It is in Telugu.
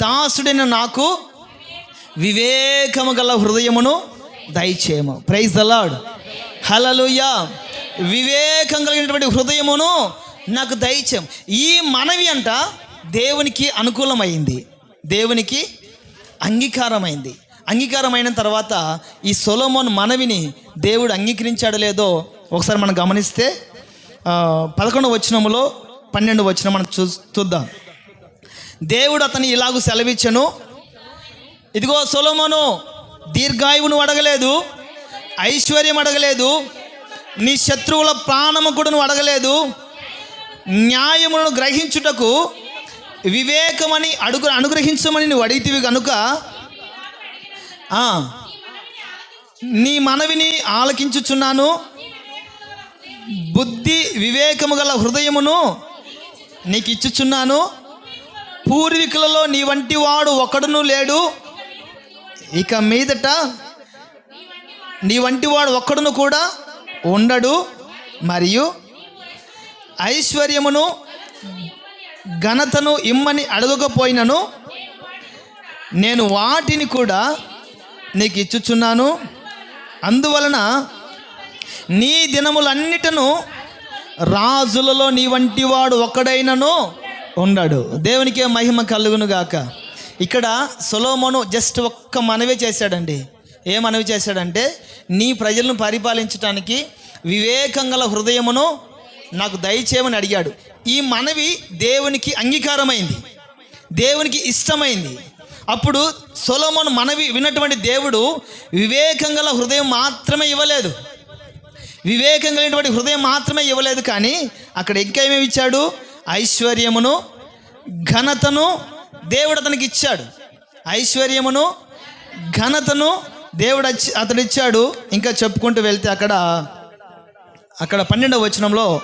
దాసుడైన నాకు వివేకము గల హృదయమును దయచేయము. ప్రైజ్ అలాడ్ హలలుయా వివేకం కలిగినటువంటి హృదయమును నాకు దయచేయం ఈ మనవి అంట దేవునికి అనుకూలమైంది. దేవునికి అంగీకారమైంది. అంగీకారమైన తర్వాత ఈ సొలోమోన్ మనవిని దేవుడు అంగీకరించాడు లేదో ఒకసారి మనం గమనిస్తే పదకొండు వచనములో పన్నెండు వచనం మనం చూ చూద్దాం. దేవుడు అతని ఇలాగూ సెలవిచ్చను. ఇదిగో సులమను దీర్ఘాయువును అడగలేదు ఐశ్వర్యం అడగలేదు నీ శత్రువుల ప్రాణము కూడా నువ్వు అడగలేదు న్యాయములను గ్రహించుటకు వివేకమని అడుగు అనుగ్రహించమని నువ్వు అడిగితివి కనుక నీ మనవిని ఆలకించుచున్నాను బుద్ధి వివేకము గల హృదయమును నీకు ఇచ్చుచున్నాను పూర్వీకులలో నీ వంటి వాడు ఒకడును లేడు. ఇక మీదట నీ వంటి వాడు ఒక్కడును కూడా ఉండడు. మరియు ఐశ్వర్యమును ఘనతను ఇమ్మని అడగకపోయినను నేను వాటిని కూడా నీకు ఇచ్చుచున్నాను. అందువలన నీ దినములన్నిటను రాజులలో నీ వంటి వాడు ఒక్కడైనను ఉండడు దేవునికే మహిమ కలుగును గాక. ఇక్కడ సొలోమోను జస్ట్ ఒక్క మనవే చేశాడండి. ఏ మనవి చేశాడంటే నీ ప్రజలను పరిపాలించడానికి వివేకంగల హృదయమును నాకు దయచేయమని అడిగాడు. ఈ మనవి దేవునికి అంగీకారమైంది. దేవునికి ఇష్టమైంది. అప్పుడు సొలోమోన్ మనవి విన్నటువంటి దేవుడు వివేకంగల హృదయం మాత్రమే ఇవ్వలేదు. వివేకం కలిగినటువంటి హృదయం మాత్రమే ఇవ్వలేదు కానీ అక్కడ ఇంకా ఏమేమి ఇచ్చాడు? ఐశ్వర్యమును ఘనతను దేవుడు అతనికి ఇచ్చాడు. ఐశ్వర్యమును ఘనతను దేవుడు అతడిచ్చాడు. అతడు ఇచ్చాడు ఇంకా చెప్పుకుంటూ వెళ్తే అక్కడ అక్కడ పన్నెండవ వచనంలో